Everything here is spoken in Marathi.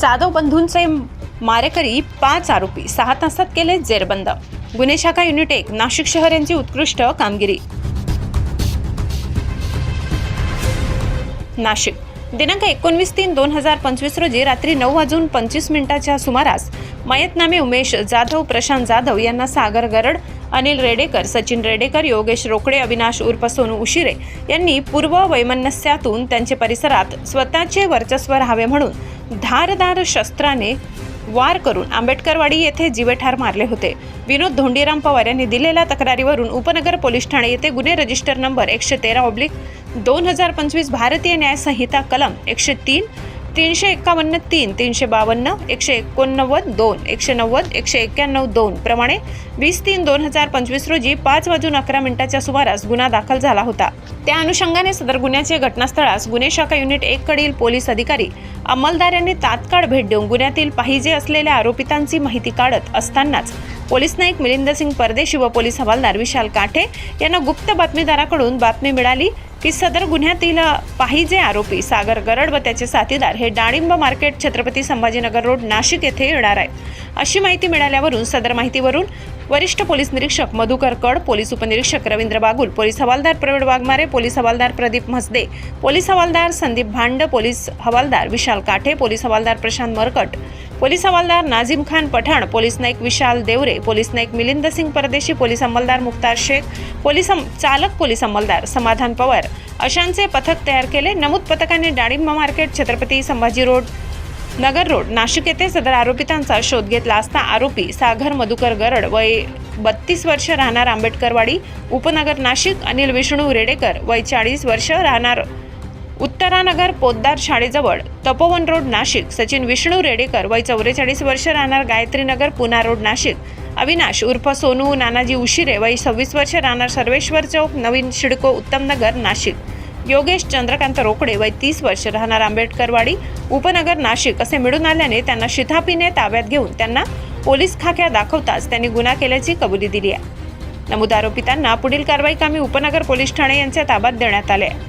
जाधव बंधूंचे मारेकरी पाच आरोपी सहा तासात केले जेरबंद. गुन्हे शाखा युनिट एक नाशिक शहर यांची उत्कृष्ट कामगिरी. नाशिक. दिनांक एकोणवीस तीन दोन हजार पंचवीस रोजी रात्री नऊ वाजून पंचवीस मिनिटाच्या सुमारास मयतनामे उमेश जाधव प्रशांत जाधव यांना सागर गरड अनिल रेडेकर सचिन रेडेकर योगेश रोकडे अविनाश उर्फ सोनू उशिरे यांनी पूर्व वैमनस्यातून त्यांचे परिसरात स्वतःचे वर्चस्व राहावे म्हणून धारदार शस्त्राने वार करून आंबेडकरवाडी येथे जीवेठार मारले होते. विनोद धोंडीराम पवार यांनी दिलेल्या तक्रारीवरून उपनगर पोलीस ठाणे येथे गुन्हे रजिस्टर नंबर एकशे तेरा ऑब्लिक दोन हजार पंचवीस भारतीय न्याय संहिता कलम एकशे तीन तीनशे एक्कावन्न तीन तीनशे बावन्न एकशे एकोणनव्वद दोन एकशे नव्वद एकशे एक्क्याण्णव दोन प्रमाणे वीस तीन दोन हजार पंचवीस रोजी पाच वाजून अकरा मिनिटाच्या सुमारास गुन्हा दाखल झाला होता. त्या अनुषंगाने सदर गुन्ह्याचे घटनास्थळास गुन्हे शाखा युनिट एक कडील पोलीस अधिकारी अंमलदार यांनी तात्काळ भेट देऊन गुन्ह्यातील पाहिजे असलेल्या आरोपितांची माहिती काढत असतानाच पोलीस नाईक मिलिंद सिंग परदेशी व पोलीस हवालदार विशाल काठे यांना गुप्त बातमीदाराकडून बातमी मिळाली की सदर गुन्ह्यातील पाहिजे आरोपी सागर गरड व त्याचे साथीदार हे डाळिंब मार्केट छत्रपती संभाजीनगर रोड नाशिक येथे येणार आहेत. अशी माहिती मिळाल्यावरून सदर माहितीवरून वरिष्ठ पोलीस निरीक्षक मधुकर कड पोलीस उपनिरीक्षक रवींद्र बागुल पोलीस हवालदार प्रवीण वाघमारे पोलीस हवालदार प्रदीप म्हसदे पोलीस हवालदार संदीप भांड पोलीस हवालदार विशाल काठे पोलीस हवालदार प्रशांत मरकट पोलीस हवालदार Nazim Khan Pathan police Naik Vishal Deore police Naik Milind Singh Pardeshi police अंमलदार मुक्तार शेख पोलीस चालक पोलीस अंमलदार समाधान पवार. अशांचे पथक तयार केले. नमूद पथकाने डाळिंब market Chhatrapati Sambhaji road Nagar road Nashik येथे सदर आरोपितांचा शोध घेतला असता आरोपी सागर मधुकर गरड वय बत्तीस वर्ष राहणार आंबेडकरवाडी उपनगर नाशिक अनिल विष्णू रेडेकर वय चाळीस वर्ष राहणार उत्तरानगर पोद्दार शाळेजवळ तपोवन रोड नाशिक सचिन विष्णू रेडेकर वय चौवेचाळीस वर्ष राहणार गायत्रीनगर पुना रोड नाशिक. अविनाश उर्फ सोनू नानाजी उशिरे वय सव्वीस वर्ष राहणार सर्वेश्वर चौक नवीन शिडको उत्तमनगर नाशिक. योगेश चंद्रकांत रोकडे वय तीस वर्ष राहणार आंबेडकरवाडी उपनगर नाशिक असे मिळून आल्याने त्यांना शिथापीने ताब्यात घेऊन त्यांना पोलीस खाक्या दाखवताच त्यांनी गुन्हा केल्याची कबुली दिली आहे. नमूद आरोपितांना पुढील कारवाई कामी उपनगर पोलीस ठाणे यांच्या ताब्यात देण्यात आले आहे.